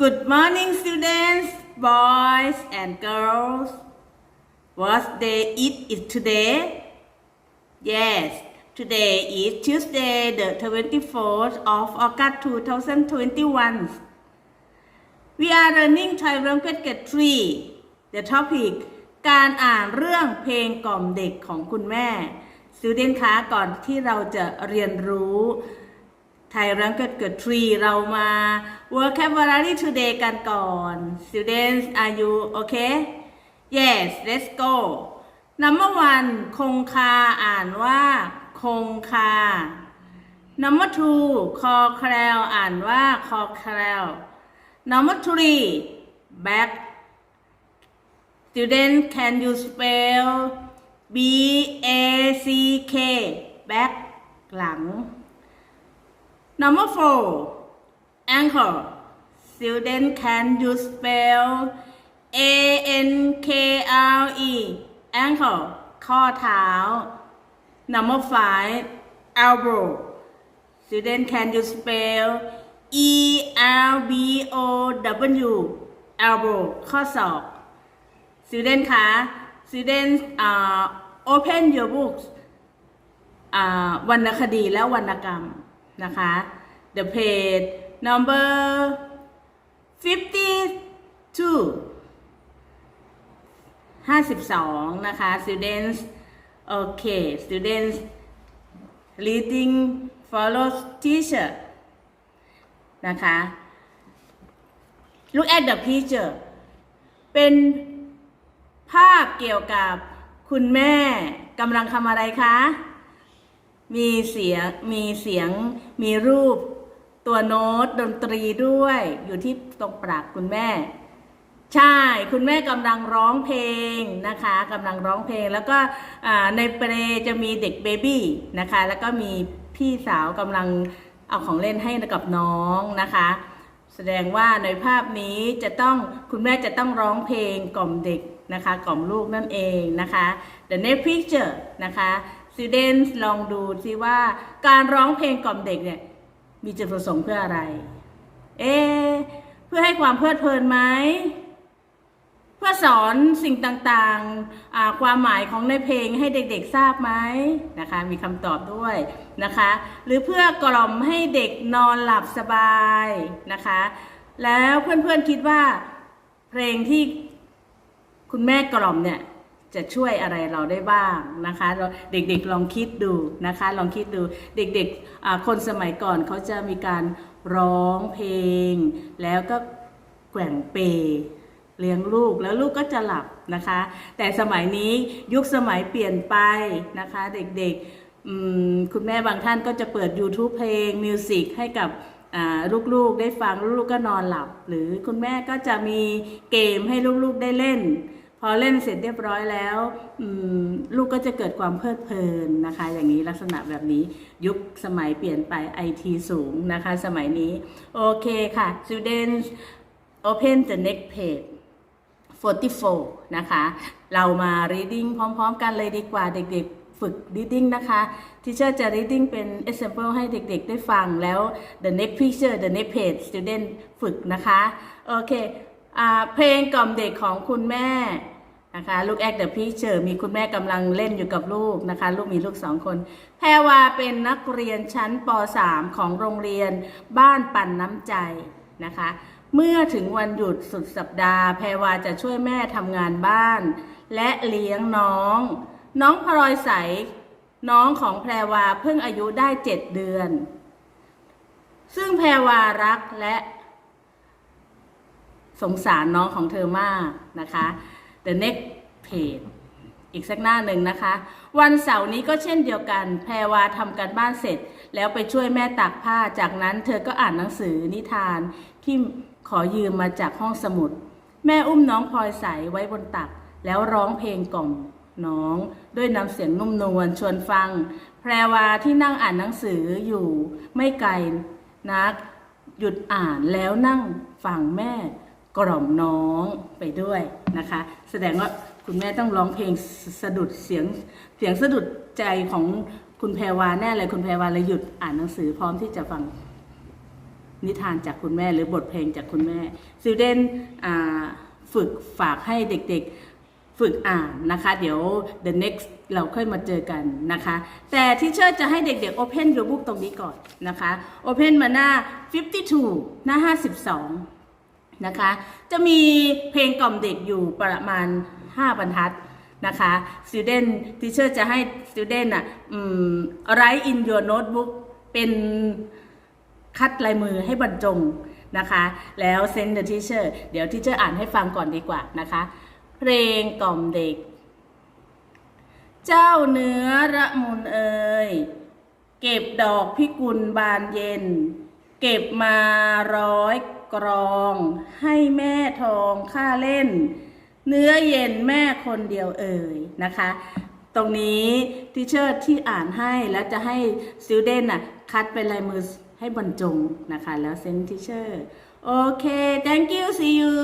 Good morning, students, boys and girls. What day it is today? Yes, today is Tuesday, the 24th of August 2021. We are learning Thai language grade 3. The topic การอ่านเรื่องเพลงกล่อมเด็กของคุณแม่ Student คะก่อนที่เราจะเรียนรู้ ไทยรังเกิดเกิดทรีเรามา vocabulary today กันก่อน students are you okay yes let's go number one คงคาอ่านว่า คงคา number two คอแคลวอ่านว่า คอแคลว number three back student can you spell b a c k back หลัง Number four, ankle. Student, can you spell A N K R E? Ankle ข้อเท้า Number five, elbow. Student, can you spell E L B O W? Elbow ข้อศอก Student คะ Student uh, open your books อ่าวรรณคดีและวรรณกรรมนะคะ the page number 52 52 นะคะ students okay students reading follows teacher นะคะ look at the picture เป็นภาพเกี่ยวกับคุณแม่กำลังทำอะไรคะ มีเสียง มีเสียง มีรูป ตัวโน้ตดนตรีด้วย อยู่ที่ตรงปากคุณแม่ ใช่คุณแม่กำลังร้องเพลงนะคะกำลังร้องเพลง แล้วก็ในเปรจะมีเด็กเบบี้นะคะ แล้วก็มีพี่สาวกำลังเอาของเล่นให้กับน้องนะคะ แสดงว่าในภาพนี้จะต้องคุณแม่จะต้องร้องเพลงกล่อมเด็กนะคะกล่อมลูกนั่นเองนะคะ the next picture นะคะ students ลองดูซิว่าการร้องเพลงกล่อมเด็กเนี่ย มีจุดประสงค์เพื่ออะไร เอ เพื่อให้ความเพลิดเพลินไหม เพื่อสอนสิ่งต่างๆ ความหมายของในเพลงให้เด็กๆทราบไหมนะคะ มีคำตอบด้วยนะคะ หรือเพื่อกล่อมให้เด็กนอนหลับสบายนะคะ แล้วเพื่อนๆคิดว่า เพลงที่คุณแม่กล่อมเนี่ย จะช่วยอะไรเราได้บ้างนะคะ เด็กๆลองคิดดูนะคะ ลองคิดดูเด็กๆคนสมัยก่อนเขาจะมีการร้องเพลง แล้วก็แกว่งเปเลี้ยงลูกแล้วลูกก็จะหลับนะคะ แต่สมัยนี้ยุคสมัยเปลี่ยนไปนะคะ เด็กๆคุณแม่บางท่านก็จะเปิด YouTube เพลงมิวสิกให้กับลูกๆได้ฟังลูกๆก็นอนหลับ หรือคุณแม่ก็จะมีเกมให้ลูกๆได้เล่น พอเล่นเสร็จเรียบร้อยแล้วลูกก็จะเกิดความเพลิดเพลินนะคะ อย่างนี้ลักษณะแบบนี้ยุคสมัยเปลี่ยนไปไอทีสูงนะคะ สมัยนี้โอเคค่ะ students open the next page 44 นะคะ เรามา reading พร้อม ๆ กันเลยดีกว่าเด็กๆ ฝึก reading นะคะ teacher จะ reading เป็น example ให้เด็กๆ ได้ฟังแล้ว the next picture the next page student ฝึกนะคะ โอเค เพลงกล่อมเด็กของคุณแม่ นะคะ look at the picture มีคุณแม่กำลังเล่นอยู่กับลูกนะคะ ลูกมีลูกสองคน แพรวาเป็นนักเรียนชั้นป .3 ของโรงเรียนบ้านปั่นน้ำใจนะคะ เมื่อถึงวันหยุดสุดสัปดาห์ แพรวาจะช่วยแม่ทำงานบ้าน และเลี้ยงน้อง น้องพลอยใส น้องของแพรวาเพิ่งอายุได้เจ็ดเดือน ซึ่งแพรวารักและสงสารน้องของเธอมากนะคะ the next page อีกสักหน้าหนึ่งนะคะ วันเสาร์นี้ก็เช่นเดียวกัน แพรวาทำการบ้านเสร็จ แล้วไปช่วยแม่ตากผ้า จากนั้นเธอก็อ่านหนังสือนิทานที่ขอยืมมาจากห้องสมุด แม่อุ้มน้องพลอยใสไว้บนตัก แล้วร้องเพลงกล่อมน้องด้วยน้ำเสียงนุ่มนวลชวนฟัง แพรวาที่นั่งอ่านหนังสืออยู่ไม่ไกลนัก หยุดอ่านแล้วนั่งฟังแม่ กล่อมน้องไปด้วยนะคะ แสดงว่าคุณแม่ต้องร้องเพลงสะดุดเสียงเสียงสะดุดใจของคุณแพรวาแน่เลยคุณแพรวาเลยหยุดอ่านหนังสือพร้อมที่จะฟังนิทานจากคุณแม่หรือบทเพลงจากคุณแม่ student อ่าฝึกฝากให้เด็กๆฝึกอ่านนะคะ เดี๋ยว the next เราค่อยมาเจอกันนะคะ แต่ที่เชิดจะให้เด็กๆ open your book ตรงนี้ก่อนนะคะ open มาหน้า 52 หน้า 52 นะคะ จะมีเพลงกล่อมเด็กอยู่ประมาณ 5 บรรทัดนะคะ student teacher จะให้ student อะ write in your notebook เป็นคัดลายมือให้บรรจงนะคะ แล้ว send the teacher เดี๋ยว teacher อ่านให้ฟังก่อนดีกว่านะคะ เพลงกล่อมเด็ก เจ้าเนื้อระมุนเอ่ยเก็บดอกพิกุลบานเย็น เก็บมาร้อยกรองให้แม่ทองค่าเล่น เนื้อเย็นแม่คนเดียวเอ่ยนะคะ ตรงนี้ทีเชอร์ที่อ่านให้แล้วจะให้ซิลเดนน่ะคัดเป็นลายมือให้บรรจงนะคะ แล้วเซ็นทีเชอร์โอเค thank you see you